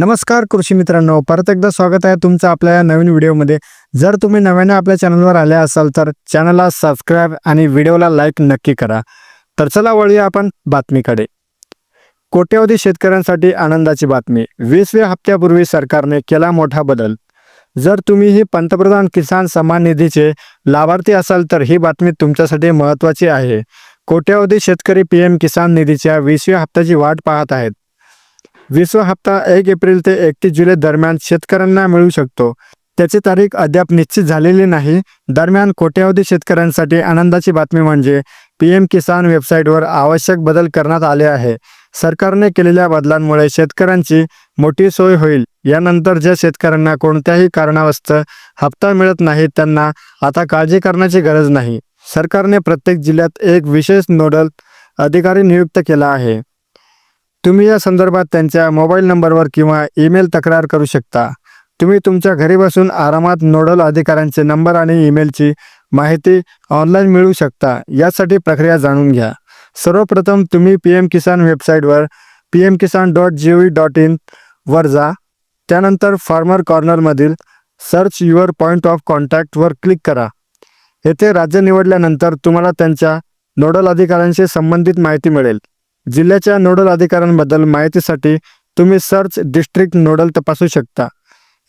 नमस्कार कृषी मित्रांनो परत एकदा स्वागत आहे तुमचं आपल्या या नवीन व्हिडिओमध्ये. जर तुम्ही नव्याने आपल्या चॅनलवर आले असाल तर चॅनलला सबस्क्राईब आणि व्हिडिओला लाईक नक्की करा. तर चला वळूया आपण बातमीकडे. कोट्यवधी शेतकऱ्यांसाठी आनंदाची बातमी. वीसव्या हप्त्यापूर्वी सरकारने केला मोठा बदल. जर तुम्हीही पंतप्रधान किसान सन्मान निधीचे लाभार्थी असाल तर ही बातमी तुमच्यासाठी महत्त्वाची आहे. कोट्यवधी शेतकरी पी एम किसान निधीच्या वीसव्या हप्त्याची वाट पाहत आहेत. विश्व हप्ता एक एप्रिल ते एकतीस जुलै दरम्यान शेतकऱ्यांना मिळू शकतो. त्याची तारीख अद्याप निश्चित झालेली नाही. दरम्यान कोट्यावधी शेतकऱ्यांसाठी आनंदाची बातमी म्हणजे पी एम किसान वेबसाईटवर आवश्यक बदल करण्यात आले आहे. सरकारने केलेल्या बदलांमुळे शेतकऱ्यांची मोठी सोय होईल. यानंतर ज्या शेतकऱ्यांना कोणत्याही कारणावस्तव हप्ता मिळत नाही त्यांना आता काळजी करण्याची गरज नाही. सरकारने प्रत्येक जिल्ह्यात एक विशेष नोडल अधिकारी नियुक्त केला आहे. तुम्ही या संदर्भात त्यांच्या मोबाईल नंबरवर किंवा ईमेल तक्रार करू शकता. तुम्ही तुमच्या घरी बसून आरामात नोडल अधिकाऱ्यांचे नंबर आणि ईमेलची माहिती ऑनलाईन मिळवू शकता यासाठी प्रक्रिया जाणून घ्या. सर्वप्रथम तुम्ही पी एम किसान वेबसाईटवर P M Kisan dot G O V dot in वर जा. त्यानंतर फार्मर कॉर्नरमधील सर्च युअर पॉईंट ऑफ कॉन्टॅक्टवर क्लिक करा. येथे राज्य निवडल्यानंतर तुम्हाला त्यांच्या नोडल अधिकाऱ्यांशी संबंधित माहिती मिळेल. जिल्ह्याच्या नोडल अधिकाऱ्यांबद्दल माहितीसाठी तुम्ही सर्च डिस्ट्रिक्ट नोडल तपासू शकता.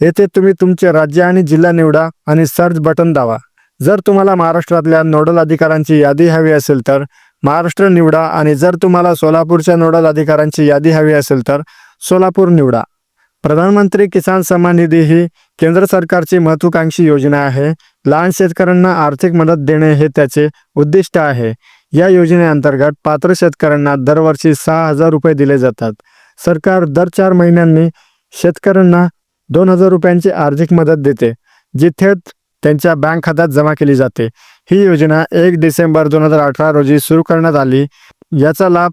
येथे तुम्ही तुमचे राज्य आणि जिल्हा निवडा आणि सर्च बटन दावा जर तुम्हाला महाराष्ट्रातल्या नोडल अधिकाऱ्यांची यादी हवी असेल तर महाराष्ट्र निवडा आणि जर तुम्हाला सोलापूरच्या नोडल अधिकाऱ्यांची यादी हवी असेल तर सोलापूर निवडा. प्रधानमंत्री किसान सन्मान निधी ही केंद्र सरकारची महत्वाकांक्षी योजना आहे. लहान शेतकऱ्यांना आर्थिक मदत देणे हे त्याचे उद्दिष्ट आहे. या योजनेअंतर्गत पात्र शेतकऱ्यांना दरवर्षी सहा हजार रुपये दिले जातात. सरकार दर चार महिन्यांनी शेतकऱ्यांना दोन हजार रुपयांची आर्थिक मदत देते जी थेट त्यांच्या बँक खात्यात जमा केली जाते. ही योजना एक डिसेंबर दोन हजार अठरा रोजी सुरू करण्यात आली. याचा लाभ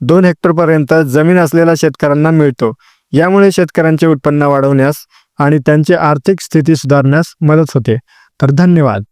दोन हेक्टरपर्यंत जमीन असलेल्या शेतकऱ्यांना मिळतो. यामुळे शेतकऱ्यांचे उत्पन्न वाढवण्यास आणि त्यांची आर्थिक स्थिती सुधारण्यास मदत होते. तर धन्यवाद.